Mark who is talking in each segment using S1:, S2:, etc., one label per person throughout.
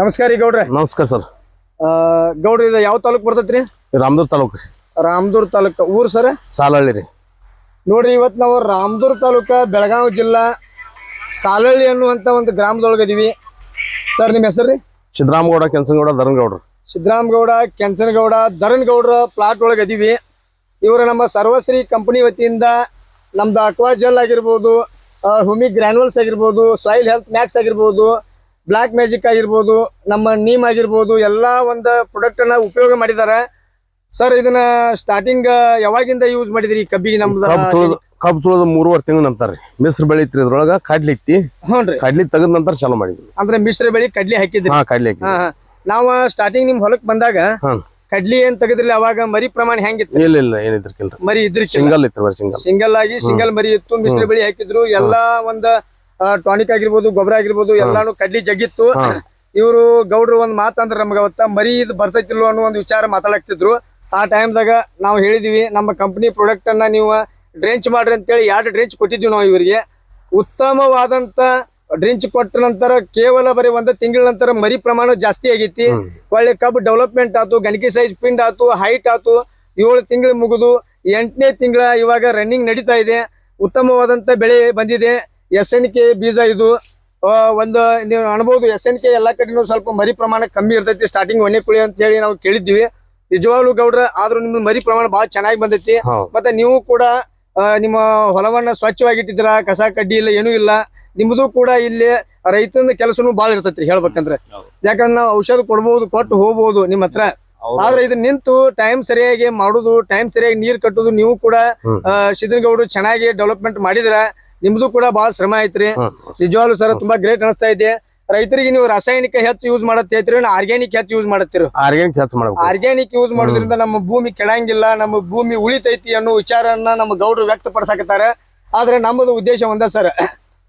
S1: ನಮಸ್ಕಾರ ರೀ ಗೌಡ್ರೆ.
S2: ನಮಸ್ಕಾರ ಸರ್.
S1: ಗೌಡ್ರಿ ಗೌಡ್ರ ಇದು ಯಾವ ತಾಲೂಕ್ ಬರ್ತೈತ್ರಿ?
S2: ರಾಮದುರ್ ತಾಲೂಕು
S1: ರಾಮದುರ್ ತಾಲೂಕ್. ಊರ್ ಸರ್?
S2: ಸಾಲಹಳ್ಳಿ ರೀ.
S1: ನೋಡ್ರಿ ಇವತ್ತು ನಾವು ರಾಮದೂರ್ ತಾಲೂಕ ಬೆಳಗಾವಿ ಜಿಲ್ಲಾ ಸಾಲಹಳ್ಳಿ ಅನ್ನುವಂತ ಒಂದು ಗ್ರಾಮದೊಳಗೆ ಇದೀವಿ. ಸರ್ ನಿಮ್ಮ ಹೆಸರು ರೀ?
S2: ಸಿದ್ದರಾಮಗೌಡ ಕೆಂಚನಗೌಡ ಧರ್ಮಗೌಡ್ರು
S1: ಸಿದ್ದರಾಮಗೌಡ ಕೆಂಚನಗೌಡ ಧರಣ್ಗೌಡ್ರ ಪ್ಲಾಟ್ ಒಳಗೆ ಇದೀವಿ. ಇವರು ನಮ್ಮ ಸರ್ವಶ್ರೀ ಕಂಪನಿ ವತಿಯಿಂದ ನಮ್ದು ಅಕ್ವಾ ಜೆಲ್ ಆಗಿರ್ಬೋದು ಹುಮಿ ಗ್ರ್ಯಾನ್ಯುಲ್ಸ್ ಆಗಿರ್ಬೋದು ಸಾಯಿಲ್ ಹೆಲ್ತ್ ಮ್ಯಾಕ್ಸ್ ಆಗಿರ್ಬೋದು ಬ್ಲ್ಯಾಕ್ ಮ್ಯಾಜಿಕ್ ಆಗಿರ್ಬೋದು ನಮ್ಮ ನೀಮ್ ಆಗಿರ್ಬೋದು ಎಲ್ಲ ಒಂದು ಪ್ರಾಡಕ್ಟನ್ನು ಉಪಯೋಗ ಮಾಡಿದ್ದಾರೆ ಸರ್ ಇದನ್ನ ಸ್ಟಾರ್ಟಿಂಗ್ ಯಾವಾಗಿಂದ ಯೂಸ್ ಮಾಡಿದ್ರಿ ಕಬ್ಬಿಗೆ
S2: ಕಬ್ಬು
S1: ನಮ್ದು
S2: ಕಬ್ಬು ತುಳದ ಮೂರುವರೆ ತಿಂಗಳು ನಂತರ ಮಿಶ್ರ ಮಿಸ್ರ್ ಬೆಳಿತ್ರಿ ಇದ್ರೊಳಗ ಕಡ್ಲಿ ಇತ್ತಿ ಕಡ್ಲಿ ತೆಗದ ನಂತರ ಚಾಲೂ ಮಾಡಿದ್ವಿ.
S1: ಅಂದ್ರೆ ಮಿಶ್ರ ಬೆಳಿ ಕಡ್ಲಿ ಹಾಕಿದ್ರಿ?
S2: ಹಾ ಕಡ್ಲಿ ಹಾಕಿ
S1: ನಾವು ಸ್ಟಾರ್ಟಿಂಗ್ ನಿಮ್ ಹೊಲಕ್ ಬಂದಾಗ ಕಡ್ಲಿ ಏನ್ ತೆಗೆದ್ರಿ ಅವಾಗ ಮರಿ ಪ್ರಮಾಣ ಹೆಂಗಿತ್ತು?
S2: ಇಲ್ಲ ಇಲ್ಲ ಏನಿದ್ರಿ
S1: ಮರಿ ಇದ್ರಿ
S2: ಸಿಂಗಲ್ ಇತ್ತು ಸಿಂಗಲ್
S1: ಸಿಂಗಲ್ ಆಗಿ ಸಿಂಗಲ್ ಮರಿ ಇತ್ತು ಮಿಶ್ರ ಬೆಳಿ ಹಾಕಿದ್ರು ಎಲ್ಲಾ ಒಂದ್ ಟಾನಿಕ್ ಆಗಿರ್ಬೋದು ಗೊಬ್ಬರ ಆಗಿರ್ಬೋದು ಎಲ್ಲಾನು ಕಡ್ಲಿ ಜಗ್ಗಿತ್ತು. ಇವರು ಗೌಡ್ರು ಒಂದ್ ಮಾತಂದ್ರ ನಮ್ಗೆ ಅವತ್ತ ಮರಿ ಇದು ಬರ್ತೈತಿಲ್ವ ಅನ್ನೋ ಒಂದು ವಿಚಾರ ಮಾತಾಡಕ್ತಿದ್ರು. ಆ ಟೈಮ್ದಾಗ ನಾವು ಹೇಳಿದೀವಿ ನಮ್ಮ ಕಂಪನಿ ಪ್ರಾಡಕ್ಟ್ ಅನ್ನ ನೀವು ಡ್ರಿಂಚ್ ಮಾಡ್ರಿ ಅಂತೇಳಿ ಎರಡು ಡ್ರಿಂಚ್ ಕೊಟ್ಟಿದ್ವಿ ನಾವು ಇವರಿಗೆ. ಉತ್ತಮವಾದಂತ ಡ್ರಿಂಚ್ ಕೊಟ್ಟ ನಂತರ ಕೇವಲ ಬರೀ ಒಂದ್ ತಿಂಗಳ ನಂತರ ಮರಿ ಪ್ರಮಾಣ ಜಾಸ್ತಿ ಆಗೈತಿ. ಒಳ್ಳೆ ಕಬ್ ಡೆವಲಪ್ಮೆಂಟ್ ಆತು ಗಣಕಿ ಸೈಜ್ ಪಿಂಡ್ ಆತು ಹೈಟ್ ಆತು ಏಳು ತಿಂಗಳು ಮುಗಿದು ಎಂಟನೇ ತಿಂಗಳ ಇವಾಗ ರನ್ನಿಂಗ್ ನಡೀತಾ ಇದೆ. ಉತ್ತಮವಾದಂತ ಬೆಳೆ ಬಂದಿದೆ. ಎಸ್ ಎನ್ ಕೆ ಬೀಜ ಇದು ಒಂದು ನೀವು ಅನ್ಬೋದು ಎಸ್ ಎನ್ ಕೆ ಎಲ್ಲಾ ಕಡೆನೂ ಸ್ವಲ್ಪ ಮರಿ ಪ್ರಮಾಣ ಕಮ್ಮಿ ಇರ್ತೈತಿ ಸ್ಟಾರ್ಟಿಂಗ್ ಒಣ್ಣೆ ಕುಳಿ ಅಂತ ಹೇಳಿ ನಾವು ಕೇಳಿದ್ದೀವಿ. ನಿಜವಾಗ್ಲೂ ಗೌಡ್ರ ಆದ್ರೂ ನಿಮ್ದು ಮರಿ ಪ್ರಮಾಣ ಬಹಳ ಚೆನ್ನಾಗಿ ಬಂದೈತಿ. ಮತ್ತೆ ನೀವು ಕೂಡ ನಿಮ್ಮ ಹೊಲವನ್ನ ಸ್ವಚ್ಛವಾಗಿಟ್ಟಿದ್ರ ಕಸ ಕಡ್ಡಿ ಇಲ್ಲ ಏನೂ ಇಲ್ಲ ನಿಮ್ದು ಕೂಡ ಇಲ್ಲಿ ರೈತನ ಕೆಲಸನೂ ಬಾಳ ಇರ್ತೈತ್ರಿ ಹೇಳ್ಬೇಕಂದ್ರೆ. ಯಾಕಂದ್ರೆ ನಾವು ಔಷಧ ಕೊಡ್ಬಹುದು ಕೊಟ್ಟು ಹೋಗ್ಬಹುದು ನಿಮ್ಮ ಹತ್ರ. ಆದ್ರೆ ಇದು ನಿಂತು ಟೈಮ್ ಸರಿಯಾಗಿ ಮಾಡುದು ಟೈಮ್ ಸರಿಯಾಗಿ ನೀರ್ ಕಟ್ಟುದು ನೀವು ಕೂಡ ಸಿದ್ದನಗೌಡ್ರು ಚೆನ್ನಾಗಿ ಡೆವಲಪ್ಮೆಂಟ್ ಮಾಡಿದ್ರ ನಿಮ್ದು ಕೂಡ ಬಹಳ ಶ್ರಮ ಐತ್ರಿ. ನಿಜವಾಗ್ಲೂ ಸರ್ ತುಂಬಾ ಗ್ರೇಟ್ ಅನಿಸ್ತಾ ಇದೆ ರೈತರಿಗೆ ನೀವು ರಾಸಾಯನಿಕ ಹೆಚ್ಚು ಯೂಸ್ ಮಾಡತ್ತೈತ್ರಿ ಆರ್ಗ್ಯಾನಿಕ್ ಹೆಚ್ಚು ಯೂಸ್ ಮಾಡತ್ತೀರಿ?
S2: ಆರ್ಗ್ಯಾನಿಕ್ ಹೆಚ್ಚು ಮಾಡಬೇಕು
S1: ಆರ್ಗ್ಯಾನಿಕ್ ಯೂಸ್ ಮಾಡೋದ್ರಿಂದ ನಮ್ಮ ಭೂಮಿ ಕೆಡಂಗಿಲ್ಲ ನಮ್ಮ ಭೂಮಿ ಉಳಿತೈತಿ ಅನ್ನೋ ವಿಚಾರನ್ನ ನಮ್ಮ ಗೌಡ್ರು ವ್ಯಕ್ತಪಡಿಸಾಕತ್ತಾರೆ. ಆದ್ರೆ ನಮ್ಮದು ಉದ್ದೇಶ ಒಂದ ಸರ್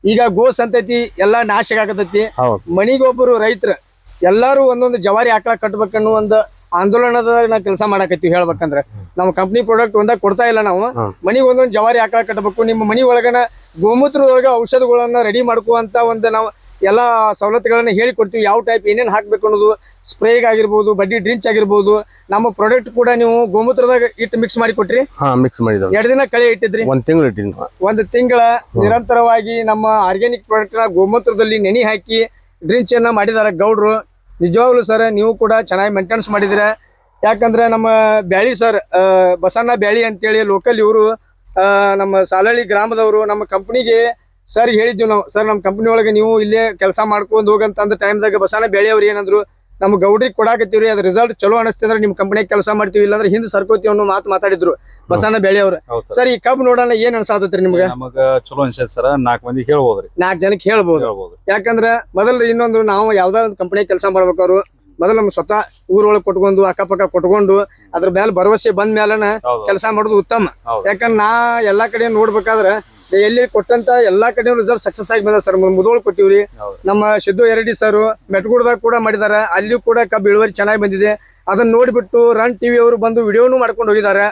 S1: ಈಗ ಗೋ ಸಂತತಿ ಎಲ್ಲಾ ನಾಶ ಆಗತೈತಿ. ಮನಿಗೊಬ್ಬರು ರೈತರು ಎಲ್ಲಾರು ಒಂದೊಂದು ಜವಾರಿ ಆಕಳ ಕಟ್ಬೇಕನ್ನೋ ಒಂದು ಆಂದೋಲನದ ನಾವು ಕೆಲಸ ಮಾಡಾಕತ್ತೀವಿ ಹೇಳ್ಬೇಕಂದ್ರೆ. ನಮ್ಮ ಕಂಪ್ನಿ ಪ್ರಾಡಕ್ಟ್ ಒಂದಾಗ ಕೊಡ್ತಾ ಇಲ್ಲ ನಾವು. ಮನಿಗೆ ಒಂದೊಂದು ಜವಾರಿ ಆಕಳ ಕಟ್ಟಬೇಕು ನಿಮ್ಮ ಮನಿ ಒಳಗನ ಗೋಮೂತ್ರದೊಳಗ ಔಷಧಗಳನ್ನ ರೆಡಿ ಮಾಡ್ಕುವಂತ ಒಂದು ನಾವು ಎಲ್ಲ ಸವಲತ್ತುಗಳನ್ನ ಹೇಳಿಕೊಡ್ತೀವಿ. ಯಾವ ಟೈಪ್ ಏನೇನು ಹಾಕ್ಬೇಕು ಅನ್ನೋದು ಸ್ಪ್ರೇಗ್ ಆಗಿರ್ಬೋದು ಬಡ್ಡಿ ಡ್ರಿಂಚ್ ಆಗಿರ್ಬೋದು ನಮ್ಮ ಪ್ರಾಡಕ್ಟ್ ಕೂಡ ನೀವು ಗೋಮೂತ್ರದಾಗ ಇಟ್ಟು ಮಿಕ್ಸ್ ಮಾಡಿ ಕೊಟ್ರಿ.
S2: ಮಿಕ್ಸ್ ಮಾಡಿದ್ರು
S1: ಎರಡು ದಿನ ಕಳೆ ಇಟ್ಟಿದ್ರಿ.
S2: ಒಂದ್ ತಿಂಗಳು ಇಟ್ಟಿನಿ
S1: ಒಂದು ತಿಂಗಳ ನಿರಂತರವಾಗಿ ನಮ್ಮ ಆರ್ಗ್ಯಾನಿಕ್ ಪ್ರಾಡಕ್ಟ್ ಗೋಮೂತ್ರದಲ್ಲಿ ನೆನೆ ಹಾಕಿ ಡ್ರಿಂಚ್ ಅನ್ನ ಮಾಡಿದಾರೆ ಗೌಡ್ರು. ನಿಜವಾಗ್ಲು ಸರ್ ನೀವು ಕೂಡ ಚೆನ್ನಾಗಿ ಮೇಂಟೆನೆನ್ಸ್ ಮಾಡಿದಿರ. ಯಾಕಂದ್ರೆ ನಮ್ಮ ಬ್ಯಾಳಿ ಸರ್ ಬಸಣ್ಣ ಬ್ಯಾಳಿ ಅಂತೇಳಿ ಲೋಕಲ್ ಇವರು ನಮ್ಮ ಸಾಲಹಳ್ಳಿ ಗ್ರಾಮದವರು ನಮ್ಮ ಕಂಪ್ನಿಗೆ ಸರ್ ಹೇಳಿದ್ವಿ ನಾವು ಸರ್ ನಮ್ಮ ಕಂಪ್ನಿ ಒಳಗೆ ನೀವು ಇಲ್ಲೇ ಕೆಲಸ ಮಾಡ್ಕೊಂಡು ಹೋಗಂತ ಅಂದ ಟೈಮ್ದಾಗ ಬಸಾನ ಬೆಳೆಯವ್ರು ಏನಂದ್ರು ನಮ್ಮ ಗೌಡ್ರಿಗೆ ಕೊಡಾಕತ್ತೀವ್ರಿ ಅದ್ರ ರಿಸಲ್ಟ್ ಚಲೋ ಅನಿಸ್ತಿದ್ರೆ ನಿಮ್ಮ ಕಂಪ್ನಿಗೆ ಕೆಲಸ ಮಾಡ್ತೀವಿ ಇಲ್ಲಾಂದ್ರೆ ಹಿಂದ್ ಸರ್ಕೋತೀವಿ ಅನ್ನೋ ಮಾತು ಮಾತಾಡಿದ್ರು ಬಸಾನ
S3: ಬೆಳೆಯವ್ರ. ಸರ್.
S1: ಈ ಕಬ್ ನೋಡೋಣ ಏನ್ ಅನ್ಸಾತತ್ರಿ ನಿಮ್ಗೆ?
S3: ನಮಗ ಚಲೋ ಅನ್ಸತ್ ಸರ್ ನಾಲ್ಕು ಮಂದಿ ಹೇಳ್ಬೋದ್ರಿ.
S1: ನಾಲ್ಕು ಜನಕ್ಕೆ ಹೇಳ್ಬೋದು. ಯಾಕಂದ್ರೆ ಮೊದಲು ಇನ್ನೊಂದು ನಾವು ಯಾವ್ದಾರ ಒಂದು ಕಂಪನಿ ಕೆಲಸ ಮಾಡ್ಬೇಕಾದ್ರು ಮೊದಲು ನಮ್ಮ ಸ್ವತಃ ಊರೊಳಗೆ ಕೊಟ್ಕೊಂಡು ಅಕ್ಕಪಕ್ಕ ಕೊಟ್ಕೊಂಡು ಅದ್ರ ಮೇಲೆ ಭರವಸೆ ಬಂದ ಮೇಲನ ಕೆಲಸ ಮಾಡೋದು ಉತ್ತಮ. ಯಾಕಂದ್ರೆ ನಾ ಎಲ್ಲಾ ಕಡೆ ನೋಡ್ಬೇಕಾದ್ರೆ ಎಲ್ಲಿ ಕೊಟ್ಟಂತ ಎಲ್ಲಾ ಕಡೆ ರಿಸಲ್ಟ್ ಸಕ್ಸಸ್ ಆಗಿ ಬಂದ ಸರ್ ಮುದೋಳ್ ಕೊಟ್ಟಿವ್ರಿ. ನಮ್ಮ ಸಿದ್ದು ಎರಡಿ ಸರ್ ಮೆಟ್ಗುಡ್ದಾಗ ಕೂಡ ಮಾಡಿದಾರೆ. ಅಲ್ಲಿ ಕೂಡ ಕಬ್ಬು ಇಳುವರಿ ಚೆನ್ನಾಗಿ ಬಂದಿದೆ. ಅದನ್ನ ನೋಡಿಬಿಟ್ಟು ರನ್ ಟಿವಿ ಅವರು ಬಂದು ವಿಡಿಯೋನು ಮಾಡ್ಕೊಂಡು ಹೋಗಿದ್ದಾರೆ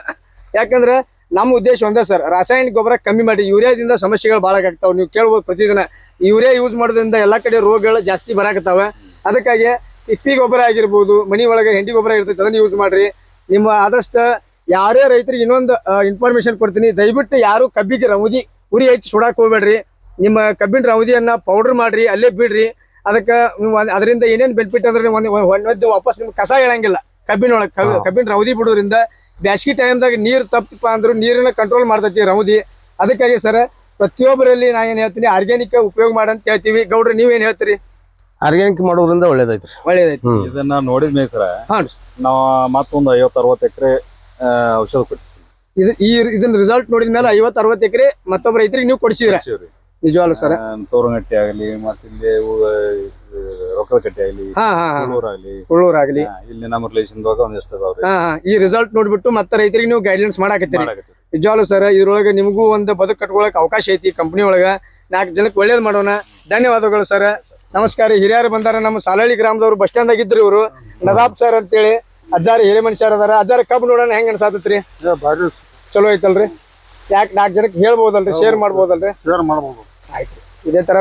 S1: ಯಾಕಂದ್ರೆ ನಮ್ಮ ಉದ್ದೇಶ ಒಂದೇ ಸರ್ ರಾಸಾಯನಿಕ ಗೊಬ್ಬರ ಕಮ್ಮಿ ಮಾಡಿ ಯೂರಿಯಾದಿಂದ ಸಮಸ್ಯೆಗಳು ಭಾಳ ಆಗ್ತಾವ. ನೀವು ಕೇಳ್ಬೋದು ಪ್ರತಿದಿನ. ಯೂರಿಯಾ ಯೂಸ್ ಮಾಡೋದ್ರಿಂದ ಎಲ್ಲಾ ಕಡೆ ರೋಗಗಳು ಜಾಸ್ತಿ ಬರಾಕತ್ತಾವೆ. ಅದಕ್ಕಾಗಿ ಇಪ್ಪಿ ಗೊಬ್ಬರ ಆಗಿರ್ಬೋದು ಮನಿ ಒಳಗೆ ಹೆಂಡಿ ಗೊಬ್ಬರ ಇರ್ತೈತೆ ಅದನ್ನ ಯೂಸ್ ಮಾಡ್ರಿ. ನಿಮ್ಮ ಆದಷ್ಟು ಯಾರೇ ರೈತರಿಗೆ ಇನ್ನೊಂದು ಇನ್ಫಾರ್ಮೇಶನ್ ಕೊಡ್ತೀನಿ. ದಯವಿಟ್ಟು ಯಾರು ಕಬ್ಬಿಗೆ ರೌದಿ ಉರಿ ಹಚ್ಚಿ ಸುಡಾಕ್ ಹೋಗ್ಬೇಡ್ರಿ. ನಿಮ್ಮ ಕಬ್ಬಿನ ರೌದಿಯನ್ನ ಪೌಡರ್ ಮಾಡ್ರಿ ಅಲ್ಲೇ ಬಿಡ್ರಿ. ಅದಕ್ಕೆ ಅದರಿಂದ ಏನೇನು ಬೆನಿಫಿಟ್ ಅಂದ್ರೆ ಒಂದು ವಾಪಸ್ ನಿಮ್ಗೆ ಕಸ ಹೇಳಂಗಿಲ್ಲ. ಕಬ್ಬಿನ ಒಳಗೆ
S2: ಹಾ.
S1: ಕಬ್ಬಿನ ರೌದಿ ಬಿಡೋದ್ರಿಂದ ಬ್ಯಾಸ್ಗಿ ಟೈಮ್ದಾಗ ನೀರು ತಪ್ಪ ಅಂದ್ರೂ ನೀರನ್ನ ಕಂಟ್ರೋಲ್ ಮಾಡ್ತೈತಿ ರೌದಿ ಅದಕ್ಕಾಗಿ ಸರ್ ಪ್ರತಿಯೊಬ್ಬರಲ್ಲಿ ನಾ ಏನು ಹೇಳ್ತೀನಿ ಆರ್ಗ್ಯಾನಿಕ್ ಉಪಯೋಗ ಮಾಡಂತ ಹೇಳ್ತೀವಿ. ಗೌಡ್ರಿ ನೀವೇನು ಹೇಳ್ತೀರಿ?
S2: ಆರ್ಗ್ಯಾನಿಕ್ ಮಾಡೋದ್ರಿಂದ ಒಳ್ಳೇದೈತ್ರಿ
S1: ಒಳ್ಳೇದೈತಿ
S2: ಹ್ಮ್.
S3: ಇದನ್ನ ನೋಡಿದ ಮೇಸರ ನಾವು
S1: ಹಾ ರೀ.
S3: ನಾವ್ ಮತ್ತೊಂದು ಐವತ್ತು ಅರವತ್ತು ಎಕರೆ ಔಷಧ
S1: ಇದು ಈ ಇದನ್ನ ರಿಸಲ್ಟ್ ನೋಡಿದ ಮೇಲೆ ಐವತ್ತು ಅರವತ್ತು ಎಕರೆ ಮತ್ತೊಬ್ಬ ರೈತರಿಗೆ ನೀವು ಕೊಡಿಸಿದ್ರ ನಿಜವಾಗ್ಲು ಸರ್.
S3: ತೋರಂಗಟ್ಟಿ ಆಗಲಿ ಮತ್ತೆ ಇಲ್ಲಿ ರೊಕ್ಕದ ಕಟ್ಟಿ ಆಗಲಿ
S1: ಹಾ ಹಾ
S3: ಆಗಲಿ
S1: ಉಳ್ಳೂರಾಗ್ಲಿ
S3: ಇಲ್ಲಿ ನಮ್ಮ ರಿಲೇಷನ್ ಒಂದಿಷ್ಟು ಅದಾವ್ರಿ
S1: ಹಾ ಹಾ. ಈ ರಿಸಲ್ಟ್ ನೋಡ್ಬಿಟ್ಟು ಮತ್ತೆ ರೈತರಿಗೆ ನೀವು ಗೈಡ್ಲೈನ್ಸ್ ಮಾಡಾಕತ್ತೀರಿ.
S3: ಮಾಡಾಕತ್ತೀವಿ.
S1: ನಿಜವಾಗ್ಲು ಸರ್ ಇದ್ರೊಳಗೆ ನಿಮಗೂ ಒಂದು ಬದುಕು ಕಟ್ಕೊಳಕ್ ಅವಕಾಶ ಐತಿ ಕಂಪ್ನಿ ಒಳಗ. ನಾಲ್ಕು ಜನಕ್ಕೆ ಒಳ್ಳೇದ್ ಮಾಡೋಣ. ಧನ್ಯವಾದಗಳು ಸರ್. ನಮಸ್ಕಾರ ಹಿರಿಯರು ಬಂದಾರ ನಮ್ಮ ಸಾಲಹಳ್ಳಿ ಗ್ರಾಮದವ್ರು ಬಸ್ ಸ್ಟ್ಯಾಂಡ್ ಆಗಿದ್ರು ಇವರು. ನದಾಬ್ ಸರ್ ಅಂತೇಳಿ ಅಜ್ಜಾರ ಹಿರಿಯ ಸರ್ ಅದಾರ. ಅಜ್ಜಾರ ಕಬ್ಬು ನೋಡೋಣ ಹೆಂಗ್ ಅನ್ಸಾತತ್ರಿ? ಚಲೋ ಐತಲ್ರಿ? ಯಾಕೆ ನಾಲ್ಕು ಜನಕ್ಕೆ ಹೇಳ್ಬೋದಲ್ರಿ ಶೇರ್ ಮಾಡ್ಬೋದಲ್ರಿ?
S3: ಮಾಡ್ಬೋದು.
S1: ಆಯ್ತು ಇದೇ ತರ